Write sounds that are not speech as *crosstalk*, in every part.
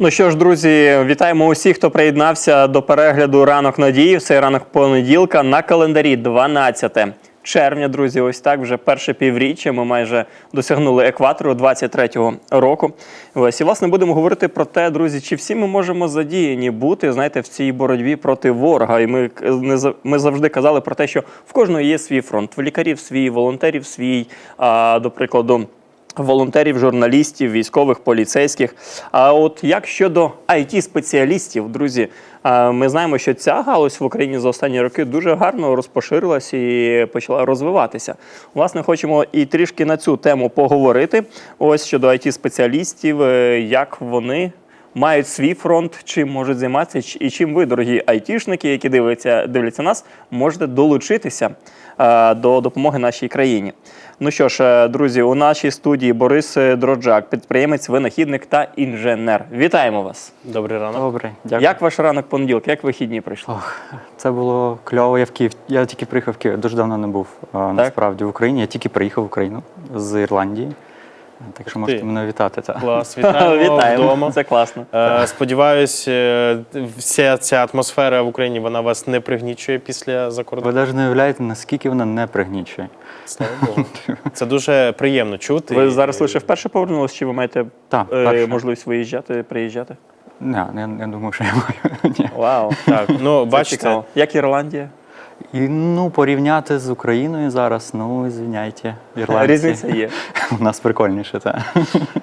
Ну що ж, друзі, вітаємо усіх, хто приєднався до перегляду ранок надії. В цей ранок понеділка на календарі 12 червня. Друзі, ось так вже перше півріччя. Ми майже досягнули екватору 23-го року. Ось і власне будемо говорити про те, друзі, чи всі ми можемо задіяні бути, знаєте, в цій боротьбі проти ворога. І ми не ми завжди казали про те, що в кожного є свій фронт. В лікарів свій, волонтерів свій, а, до прикладу волонтерів, журналістів, військових, поліцейських. А от як щодо it спеціалістів друзі, ми знаємо, що ця галузь в Україні за останні роки дуже гарно розпоширилась і почала розвиватися. Власне, хочемо і трішки на цю тему поговорити. Ось щодо it спеціалістів, е, як вони. Мають свій фронт, чим можуть займатися, і чим ви, дорогі айтішники, які дивляться, дивляться нас, можете долучитися е, до допомоги нашій країні. Ну що ж, е, друзі, у нашій студії Борис е, Дроджак, підприємець, винахідник та інженер. Вітаємо вас! Добрий ранок. Добре, дякую. Як ваш ранок понеділка? Як вихідні прийшли? Ох, це було кльово. Я в Київ. Я тільки приїхав в Київ. Дуже давно не був так? насправді в Україні. Я тільки приїхав в Україну з Ірландії. Так що можете мене вітати. Та. Клас, *laughs* вітаємо, вдома. Це класно. Е, Сподіваюсь, е, вся ця атмосфера в Україні вона вас не пригнічує після Ви закордону. навіть не уявляєте, наскільки вона не пригнічує. Слава Богу. Це дуже приємно чути. Ви зараз лише вперше повернулися, чи ви маєте Так, е, можливість виїжджати, приїжджати? Не, я, я думаю, що я маю. *laughs* Ні. Вау! Так, ну Це бачите, цікаво. Як Ірландія? І ну, порівняти з Україною зараз, ну, звиняйте, ірландці. Різниця є. *laughs* У нас прикольніше, так.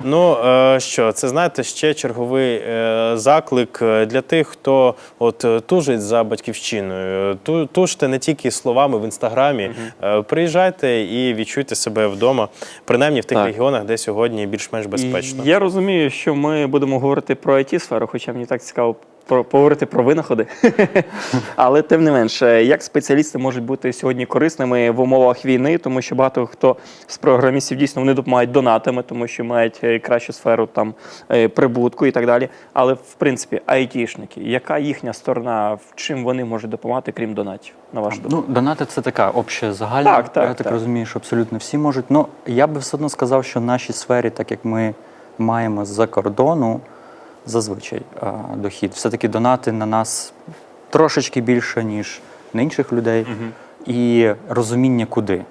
ну е, що, це знаєте, ще черговий е, заклик е, для тих, хто от тужить за батьківщиною. Тужте не тільки словами в інстаграмі. Е, Приїжджайте і відчуйте себе вдома, принаймні в тих Так. регіонах, де сьогодні більш-менш безпечно. Я розумію, що ми будемо говорити про it сферу хоча мені так цікаво про поговорити про винаходи. *laughs* Але тим не менше, як спеціалісти можуть бути сьогодні корисними в умовах війни, тому що багато хто з програмістів дійсно вони допомагають донатами, тому що мають е, кращу сферу там е, прибутку і так далі. Але в принципі, айтішники, яка їхня сторона, в чим вони можуть допомагати, крім донатів, на вашу думку? Ну, донати це така обща загальна. Так, так, я так, так. розумію, що абсолютно всі можуть. Ну, я би все одно сказав, що в нашій сфері, так як ми маємо з-за кордону, зазвичай дохід. Все-таки донати на нас трошечки більше, ніж на інших людей. І розуміння куди.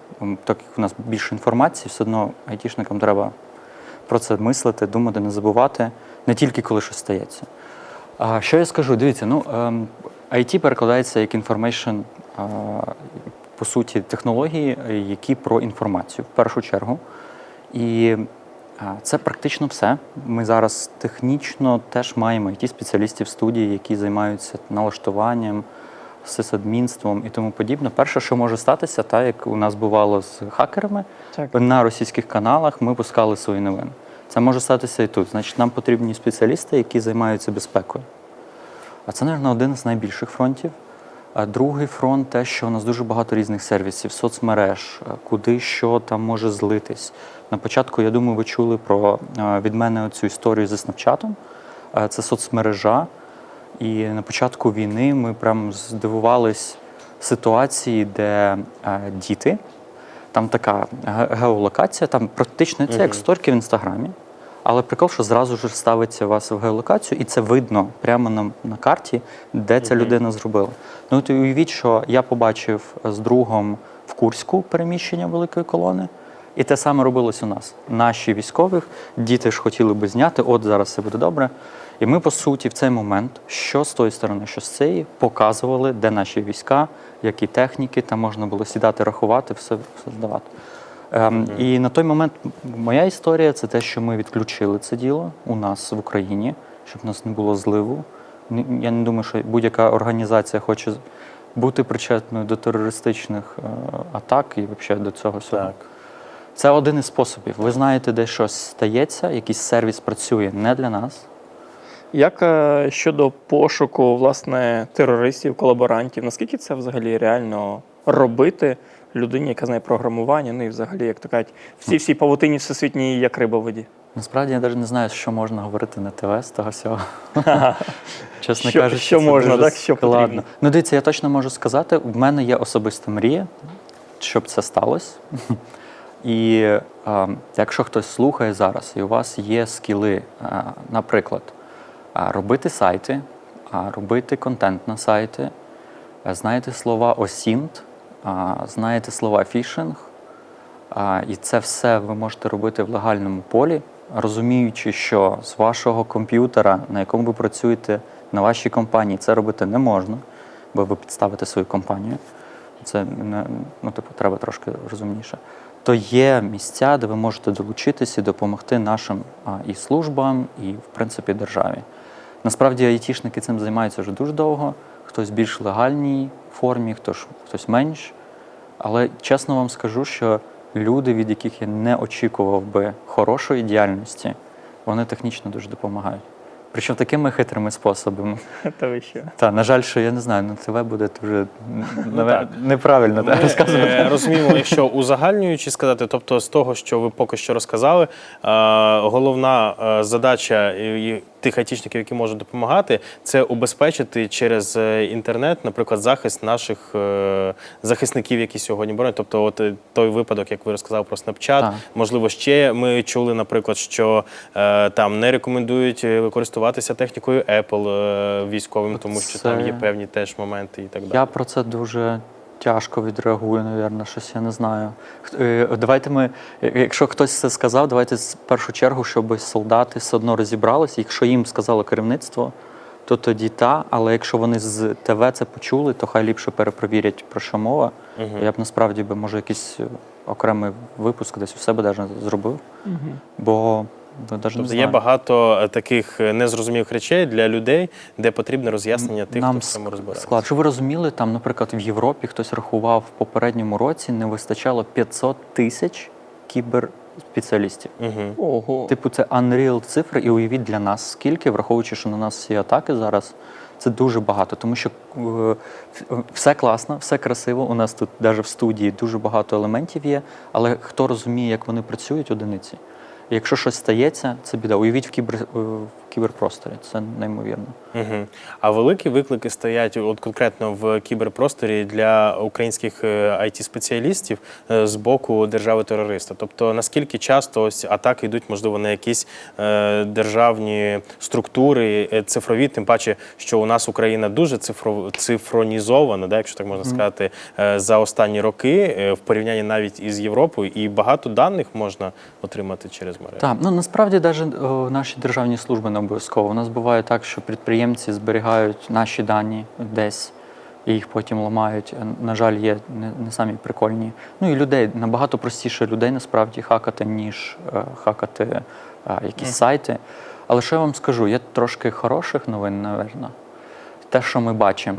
Так як у нас більше інформації, все одно айтішникам треба про це мислити, думати, не забувати, не тільки коли щось стається. А що я скажу? Дивіться, ну ем, IT перекладається як information, по суті, технології, які про інформацію в першу чергу. І це практично все. Ми зараз технічно теж маємо it спеціалістів в студії, які займаються налаштуванням, сисадмінством і тому подібне. Перше, що може статися, так як у нас бувало з хакерами, Так. на російських каналах ми пускали свої новини. Це може статися і тут. Значить, нам потрібні спеціалісти, які займаються безпекою. А це, мабуть, один з найбільших фронтів. А другий фронт те, що у нас дуже багато різних сервісів, соцмереж, е, куди що там може злитись. На початку, я думаю, ви чули про е, від мене цю історію зі Снапчатом. Е, Це соцмережа. І на початку війни ми прям здивувались ситуації, де е, діти, там така геолокація, там практично це як сторіки в інстаграмі. Але прикол, що зразу ж ставиться вас в геолокацію, і це видно прямо на, на карті, де ця людина зробила. Ну от уявіть, що я побачив з другом в Курську переміщення великої колони, і те саме робилось у нас. Наші військових, діти ж хотіли би зняти, от зараз все буде добре. І ми, по суті, в цей момент, що з тої сторони, що з цієї, показували, де наші війська, які техніки, там можна було сідати, рахувати, все, все здавати. Ем, І на той момент моя історія це те, що ми відключили це діло у нас в Україні, щоб у нас не було зливу. Я не думаю, що будь-яка організація хоче бути причетною до терористичних е, атак і взагалі до цього всього. Так. Це один із способів. Ви знаєте, де щось стається, якийсь сервіс працює не для нас. Як е, щодо пошуку власне терористів, колаборантів, наскільки це взагалі реально робити людині, яка знає програмування, ну і взагалі, як то кажуть, всі всі павутині всесвітній, як риба в воді? Насправді я навіть не знаю, що можна говорити на ТВ з того всього. *laughs* Чесно Що- кажучи, що це можна, дуже так, що складно. потрібно? Ну, дивіться, я точно можу сказати, в мене є особиста мрія, щоб це сталося. І е, якщо хтось слухає зараз, і у вас є скіли, е, наприклад, А робити сайти, а робити контент на сайти, а знаєте слова осінт, знаєте слова фішинг. І це все ви можете робити в легальному полі, розуміючи, що з вашого комп'ютера, на якому ви працюєте на вашій компанії, це робити не можна, бо ви підставите свою компанію. Це ну, типу, треба трошки розумніше. То є місця, де ви можете долучитись і допомогти нашим і службам, і, в принципі, державі. Насправді айтішники цим займаються вже дуже довго. Хтось в більш легальній формі, хтось, хтось менш. Але чесно вам скажу, що люди, від яких я не очікував би хорошої діяльності, вони технічно дуже допомагають. Причому такими хитрими способами. *laughs* Та ви що? Та, на жаль, що я не знаю, на ТВ буде дуже Ну, неправильно Ми розказувати. е, *laughs* розуміємо, якщо узагальнюючи сказати, тобто з того, що ви поки що розказали, е, головна е, задача і тих айтішників, які можуть допомагати, це убезпечити через е, інтернет, наприклад, захист наших е, захисників, які сьогодні боронять. Тобто, от е, той випадок, як ви розказали про Snapchat, Так. можливо, ще ми чули, наприклад, що там не рекомендують користуватися технікою Apple військовим, тому що там є певні теж моменти і так далі. Я про це дуже тяжко відреагую, напевно, щось я не знаю. Е, Давайте ми, е, якщо хтось це сказав, давайте в першу чергу, щоб солдати все одно розібралися. Якщо їм сказало керівництво, то тоді та. Але якщо вони з ТВ це почули, то хай ліпше перепровірять про що мова. Я б насправді би може якийсь окремий випуск десь у себе даже зробив. Бо ну, даже не Тобто знаю. є багато е, таких е, незрозумілих речей для людей, де потрібне роз'яснення тих, Нам хто в цьому розбирається. склад. Щоб ви розуміли, там, наприклад, в Європі хтось рахував в попередньому році не вистачало 500 тисяч кіберспеціалістів. Угу. Ого. Типу, це unreal цифри, і уявіть для нас скільки, враховуючи, що на нас всі атаки зараз. Це дуже багато, тому що е, все класно, все красиво. У нас тут навіть в студії дуже багато елементів є, але хто розуміє, як вони працюють, одиниці. Якщо щось стається, це біда. Уявіть в, кібер, кіберпросторі, це неймовірно. Угу. А великі виклики стоять от конкретно в кіберпросторі для українських it спеціалістів е, з боку держави-терориста. Тобто наскільки часто ось атаки йдуть, можливо, на якісь е, державні структури е, цифрові, тим паче, що у нас Україна дуже цифро, цифронізована, да, якщо так можна сказати, е, за останні роки е, в порівнянні навіть із Європою, і багато даних можна отримати через мережу. Так, ну насправді навіть наші державні служби не обов'язково. У нас буває так, що підприємці зберігають наші дані десь і їх потім ламають. Е, На жаль, є не, не самі прикольні. Ну і людей набагато простіше людей насправді хакати, ніж е, хакати е, якісь сайти. Але що я вам скажу, є трошки хороших новин, напевно. Те, що ми бачимо.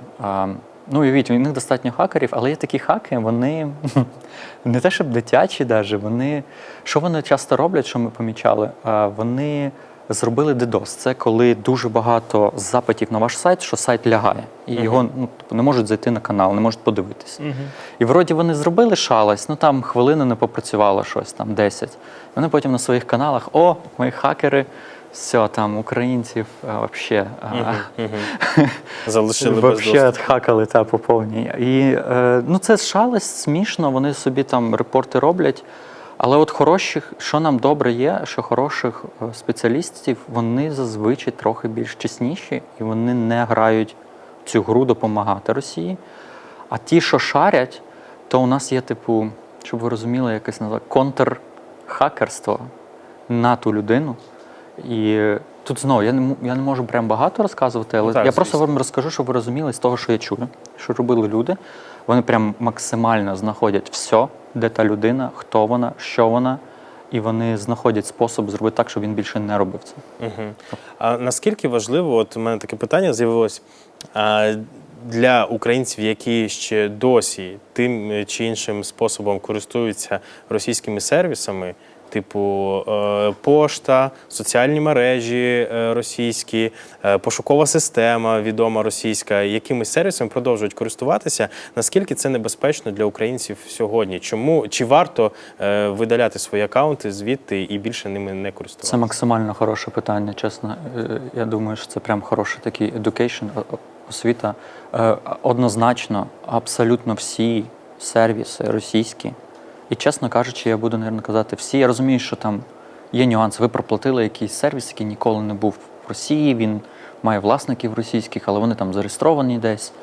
Ну, уявіть, у них достатньо хакерів, але є такі хаки, вони *laughs* не те, щоб дитячі, даже, вони. Що вони часто роблять, що ми помічали? Вони зробили DDoS. Це коли дуже багато запитів на ваш сайт, що сайт лягає. І його ну, типу, не можуть зайти на канал, не можуть подивитися. І вроді вони зробили шалость, ну там хвилину не попрацювало щось, там 10. І вони потім на своїх каналах: о, мої хакери, все, там українців взагалі. *laughs* Залишили Вообще відхакали та по повній. І е, ну це шалость, смішно, вони собі там репорти роблять. Але от хороших, що нам добре є, що хороших е, спеціалістів, вони зазвичай трохи більш чесніші і вони не грають цю гру допомагати Росії. А ті, що шарять, то у нас є, типу, щоб ви розуміли, якесь назва контрхакерство на ту людину. І тут знову я не, я не можу прям багато розказувати, але Ну, так, я просто вам розкажу, щоб ви розуміли з того, що я чую, що робили люди. Вони прям максимально знаходять все, де та людина, хто вона, що вона, і вони знаходять спосіб зробити так, щоб він більше не робив це. Угу. А наскільки важливо, от у мене таке питання з'явилось для українців, які ще досі тим чи іншим способом користуються російськими сервісами, типу е, пошта, соціальні мережі е, російські, е, пошукова система відома російська, якимись сервісами продовжують користуватися. Наскільки це небезпечно для українців сьогодні? Чому чи варто видаляти свої акаунти звідти і більше ними не користуватися? Це максимально хороше питання, чесно. Я думаю, що це прям хороший такий education, освіта. Однозначно, абсолютно всі сервіси російські. І чесно кажучи, я буду, мабуть, казати всі. Я розумію, що там є нюанси. Ви проплатили якийсь сервіс, який ніколи не був в Росії. Він має власників російських, але вони там зареєстровані десь.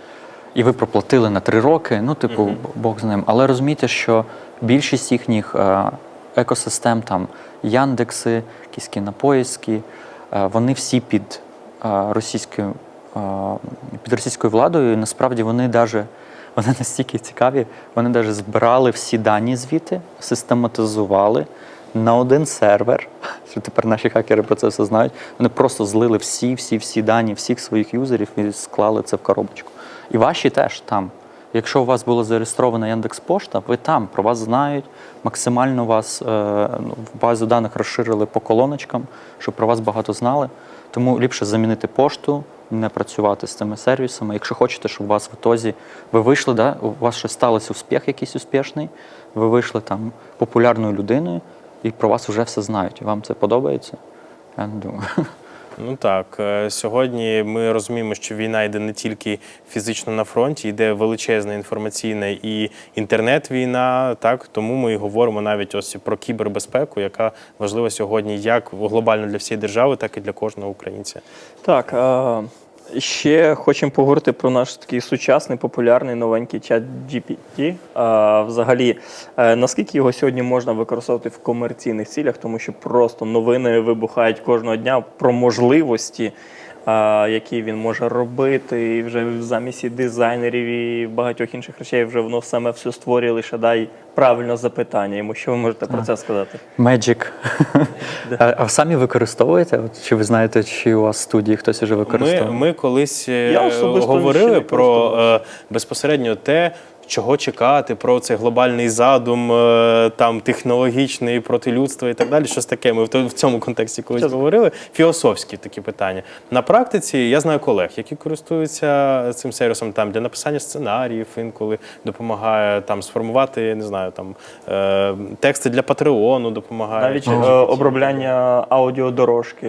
І ви проплатили на три роки, ну, типу, Бог з ним. Але розумійте, що більшість їхніх е, екосистем, там Яндекси, якісь кінопоїзки, е, вони всі під е, російською, під російською владою. І насправді вони даже, вони настільки цікаві, вони навіть збирали всі дані звідти, систематизували на один сервер. *laughs* Що тепер наші хакери про це все знають. Вони просто злили всі, всі, всі дані всіх своїх юзерів і склали це в коробочку. І ваші теж там. Якщо у вас було зареєстрована Яндекс.Пошта, ви там про вас знають, максимально вас е, ну, в базу даних розширили по колоночкам, щоб про вас багато знали. Тому ліпше замінити пошту, не працювати з цими сервісами. Якщо хочете, щоб у вас в ітозі ви вийшли, да, у вас щось сталося успіх якийсь успішний, ви вийшли там популярною людиною, і про вас вже все знають. Вам це подобається? Я не думаю. Ну так, е, сьогодні ми розуміємо, що війна йде не тільки фізично на фронті, йде величезна інформаційна і інтернет-війна. Так тому ми і говоримо навіть ось про кібербезпеку, яка важлива сьогодні як глобально для всієї держави, так і для кожного українця. Так, е, ще хочемо поговорити про наш такий сучасний, популярний новенький чат GPT. А, взагалі, е, наскільки його сьогодні можна використовувати в комерційних цілях, тому що просто новини вибухають кожного дня про можливості. Е, Які він може робити, і вже замість і дизайнерів і багатьох інших речей вже воно саме все створює, лише дай правильно запитання. Йому що ви можете про це сказати? Magic. *laughs* а, а самі використовуєте? От, чи ви знаєте, чи у вас в студії хтось уже використовує? ми колись е, Я особисто ще говорили не про е, безпосередньо те, чого чекати, про цей глобальний задум, е, там технологічний проти людства і так далі. Щось таке. Ми в цьому контексті колись говорили. Філософські такі питання. На практиці я знаю колег, які користуються цим сервісом там для написання сценаріїв, інколи допомагає там сформувати, я не знаю, там е, тексти для Патреону допомагає. Навіть Чи- е, обробляння аудіодорожки.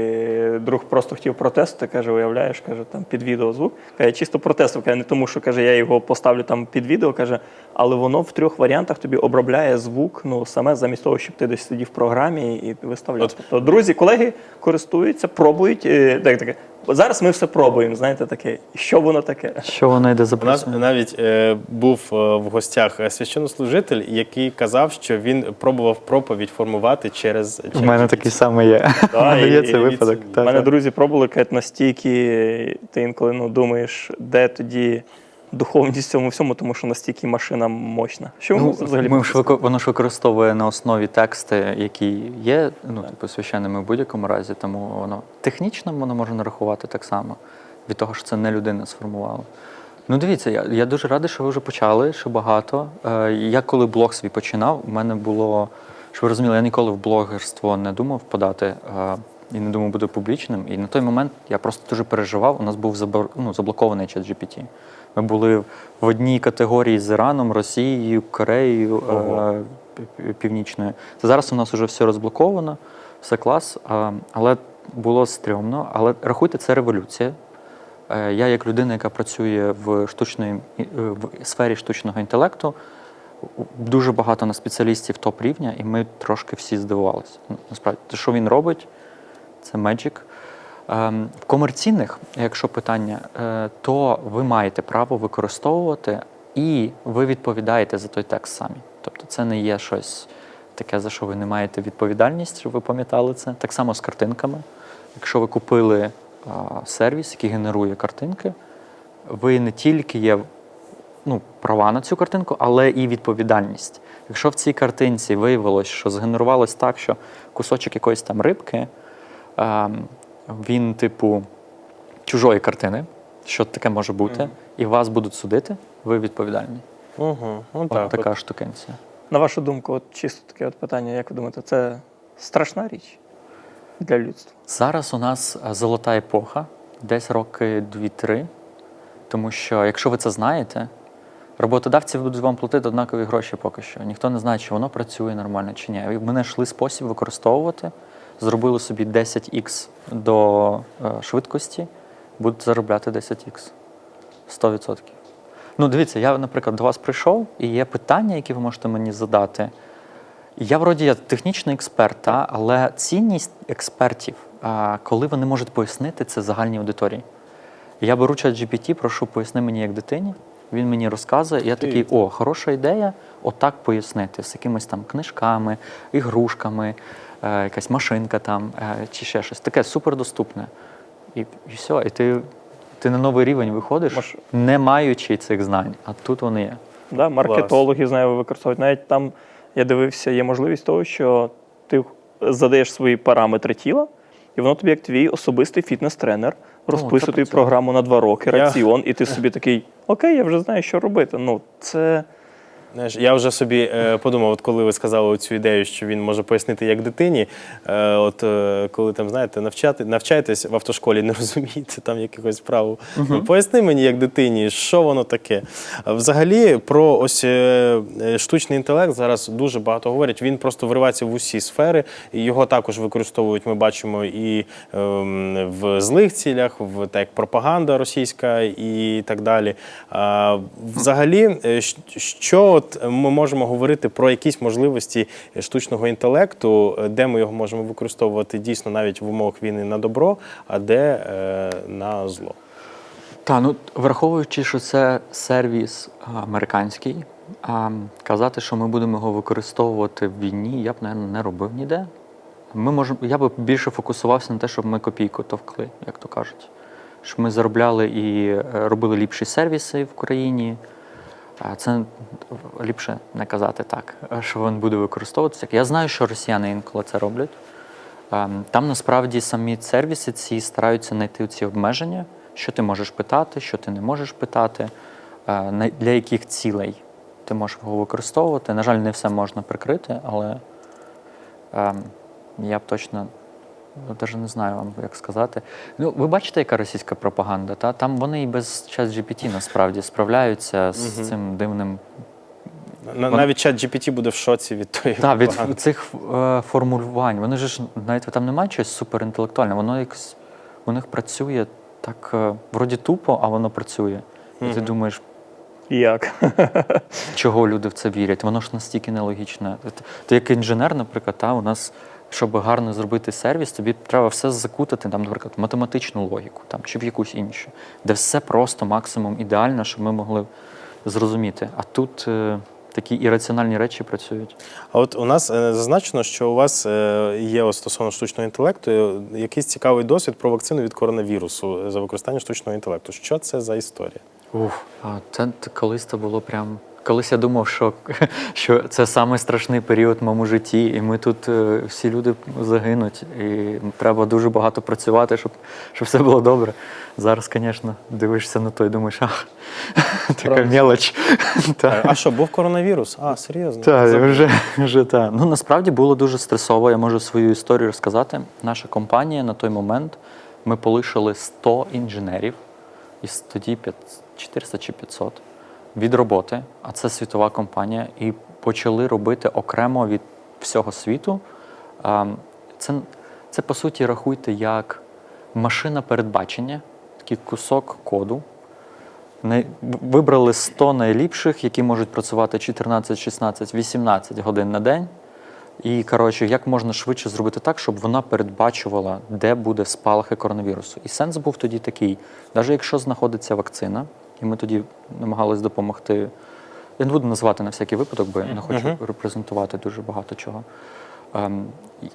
Друг просто хотів протестити, каже, уявляєш, каже, там під відео звук. Каже, чисто протестив, каже, не тому, що каже, я його поставлю там під відео, каже, але воно в трьох варіантах тобі обробляє звук, ну саме замість того, щоб ти десь сидів в програмі і виставляв. Тобто, друзі, колеги користуються, пробують. е, Так, таке. Зараз ми все пробуємо, знаєте, таке. Що воно таке? Що воно йде за У нас навіть е, був е, в гостях священнослужитель, який казав, що він пробував проповідь формувати через У мене такий самий є. *laughs* У Да, мене і- є і випадок. У мене друзі пробували кажуть, настільки ти інколи ну, думаєш, де тоді духовність в цьому всьому, тому що настільки машина мощна. Що Ну, взагалі ми ж воно ж використовує на основі тексти, які є ну, типу, священними в будь-якому разі, тому воно технічно воно може нарахувати так само від того, що це не людина сформувала. Ну, дивіться, я, я дуже радий, що ви вже почали, що багато. Е, я коли блог свій починав, у мене було, що ви розуміли, я ніколи в блогерство не думав подати е, і не думав бути публічним. І на той момент я просто дуже переживав. У нас був забор, ну, заблокований чат GPT. Ми були в одній категорії з Іраном, Росією, Кореєю е, пів- пів- Північною. Зараз у нас вже все розблоковано, все клас, е, але було стрьомно. Але рахуйте, це революція. Е, Я, як людина, яка працює в штучної е, в сфері штучного інтелекту, дуже багато на спеціалістів топ рівня, і ми трошки всі здивувалися. Насправді, те, що він робить, це Magic. Ем, В комерційних, якщо питання, е, то ви маєте право використовувати і ви відповідаєте за той текст самі. Тобто це не є щось таке, за що ви не маєте відповідальність, щоб ви пам'ятали це. Так само з картинками. Якщо ви купили сервіс, який генерує картинки, ви не тільки є ну, права на цю картинку, але і відповідальність. Якщо в цій картинці виявилось, що згенерувалось так, що кусочок якоїсь там рибки, ем, він, типу, чужої картини, що таке може бути, і вас будуть судити, ви відповідальні. Угу. Ну, От так, така штукенція. На вашу думку, от чисто таке от питання, як ви думаєте, це страшна річ для людства? Зараз у нас е, золота епоха, десь роки 2-3. Тому що, якщо ви це знаєте, роботодавці будуть вам платити однакові гроші поки що. Ніхто не знає, чи воно працює нормально чи ні. Ми знайшли спосіб використовувати, зробили собі 10х до е, швидкості, будуть заробляти 10х. 100%. Ну, дивіться, я, наприклад, до вас прийшов, і є питання, які ви можете мені задати. Я вроді я технічний експерт, та, але цінність експертів коли вони можуть пояснити це загальній аудиторії. Я беру чат GPT, прошу поясни мені як дитині. Він мені розказує, і я такий, о, хороша ідея, отак пояснити з якимись там книжками, ігрушками, якась машинка там е, чи ще щось. Таке супердоступне. І, і все, і ти, ти на новий рівень виходиш, Маш- не маючи цих знань, а тут вони є. Да, маркетологи знаю, використовують. Навіть там я дивився, є можливість того, що ти задаєш свої параметри тіла, і воно тобі, як твій особистий фітнес-тренер, розписує програму на два роки, Я- раціон, і ти собі такий, окей, я вже знаю, що робити. Ну, це Знаєш, я вже собі е, подумав, от коли ви сказали цю ідею, що він може пояснити як дитині. Е, от е, коли там, знаєте, навчати, навчаєтесь в автошколі, не *laughs* розумієте там якихось правил. Ну, Поясни мені як дитині, що воно таке. Взагалі, про ось е, е, штучний інтелект зараз дуже багато говорять. Він просто вривається в усі сфери. І його також використовують, ми бачимо, і ем, в злих цілях, в так як пропаганда російська і так далі. А, взагалі, е, що от ми можемо говорити про якісь можливості штучного інтелекту, де ми його можемо використовувати дійсно навіть в умовах війни на добро, а де е, на зло? Та ну враховуючи, що це сервіс американський, а, казати, що ми будемо його використовувати в війні, я б наверное, не робив ніде. Ми можемо, я б більше фокусувався на те, щоб ми копійку товкли, як то кажуть. Щоб ми заробляли і е, робили ліпші сервіси в країні. Це ліпше не казати так, що він буде використовуватися. Я знаю, що росіяни інколи це роблять. Там насправді самі сервіси ці стараються знайти ці обмеження, що ти можеш питати, що ти не можеш питати, для яких цілей ти можеш його використовувати. На жаль, не все можна прикрити, але ем, я б точно ну, навіть не знаю вам, як сказати. Ну, ви бачите, яка російська пропаганда? Та? Там вони і без чат GPT насправді справляються з цим дивним На- Вон- Навіть чат GPT буде в шоці від тої Так, від пропаганди. цих е, формулювань. Вони ж навіть там немає чогось суперінтелектуальне, воно якось у них працює так, е, вроді тупо, а воно працює. І ти думаєш, як? чого люди в це вірять? Воно ж настільки нелогічне. Ти, ти як інженер, наприклад, та, у нас, щоб гарно зробити сервіс, тобі треба все закутати, там, наприклад, математичну логіку там, чи в якусь іншу, де все просто максимум ідеально, щоб ми могли зрозуміти. А тут е, такі ірраціональні речі працюють. А от у нас е, зазначено, що у вас е, є ось стосовно штучного інтелекту е, якийсь цікавий досвід про вакцину від коронавірусу за використання штучного інтелекту. Що це за історія? Уф, а це колись то було прям. Колись я думав, що, *laughs* що це самий страшний період в моєму житті, і ми тут е, всі люди загинуть, і треба дуже багато працювати, щоб, щоб все було добре. Зараз, звісно, дивишся на то і думаєш, ах, *laughs* така мелоч. *laughs* А що, був коронавірус? А, серйозно? Так, вже, вже так. Ну насправді було дуже стресово. Я можу свою історію розказати. Наша компанія на той момент ми полишили 100 інженерів, і тоді 5 400 чи 500 від роботи, а це світова компанія, і почали робити окремо від всього світу. Це, це по суті рахуйте як машина передбачення, такий кусок коду. Вибрали 100 найліпших, які можуть працювати 14, 16, 18 годин на день. І коротше, як можна швидше зробити так, щоб вона передбачувала, де буде спалахи коронавірусу. І сенс був тоді такий: навіть якщо знаходиться вакцина, і ми тоді намагались допомогти. Я не буду називати на всякий випадок, бо я не хочу репрезентувати дуже багато чого. Ем,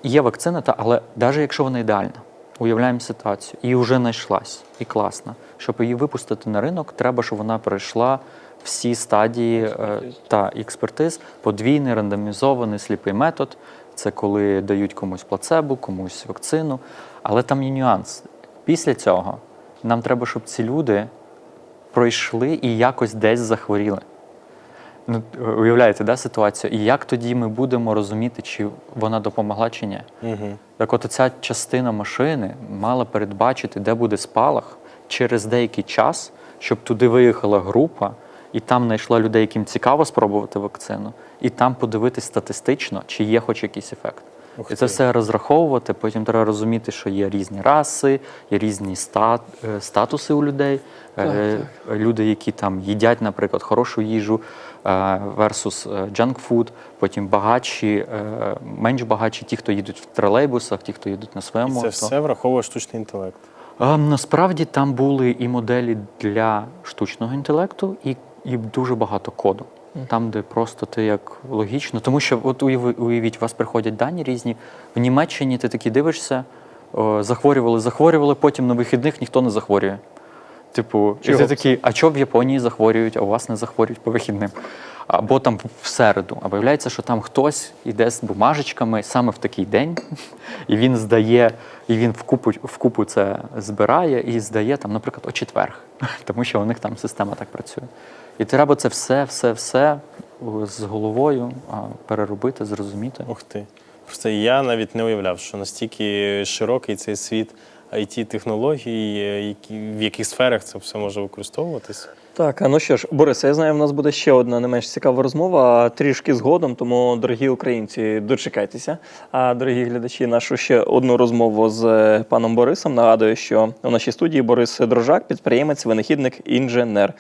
є вакцина, та, але навіть якщо вона ідеальна, уявляємо ситуацію, і вже знайшлась, і класна. Щоб її випустити на ринок, треба, щоб вона пройшла всі стадії е, та експертиз, подвійний рандомізований сліпий метод. Це коли дають комусь плацебо, комусь вакцину. Але там є нюанс. Після цього нам треба, щоб ці люди пройшли і якось десь захворіли. Ну, уявляєте, да, ситуацію? І як тоді ми будемо розуміти, чи вона допомогла чи ні? Угу. Так от ця частина машини мала передбачити, де буде спалах через деякий час, щоб туди виїхала група, і там знайшла людей, яким цікаво спробувати вакцину, і там подивитись статистично, чи є хоч якийсь ефект. І це все розраховувати. Потім треба розуміти, що є різні раси, є різні стат, е, статуси у людей. Е, Люди, які там їдять, наприклад, хорошу їжу е, versus е, junk food, потім багатші, менш багатші, ті, хто їдуть в тролейбусах, ті, хто їдуть на І своєму. це авто. все враховує штучний інтелект. Насправді там були і моделі для штучного інтелекту, і, і дуже багато коду. Там, де просто ти як логічно, тому що от уявіть, у вас приходять дані різні. В Німеччині ти такі дивишся, о, захворювали, захворювали, потім на вихідних ніхто не захворює. Типу, і ти такий, а чого в Японії захворюють, а у вас не захворюють по вихідним? Або там в середу. А виявляється, що там хтось іде з бумажечками саме в такий день, і він здає, і він вкупу, вкупу це збирає і здає там, наприклад, о четверг, *laughs* тому що у них там система так працює. І треба це все, все, все з головою переробити, зрозуміти. Ух ти. Просто я навіть не уявляв, що настільки широкий цей світ IT-технологій, е, які, в яких сферах це все може використовуватись. Так, а ну що ж, Борис, я знаю, в нас буде ще одна не менш цікава розмова трішки згодом, тому, дорогі українці, дочекайтеся. А дорогі глядачі, нашу ще одну розмову з е, паном Борисом. Нагадую, що у нашій студії Борис Дрожак, підприємець, винахідник, інженер.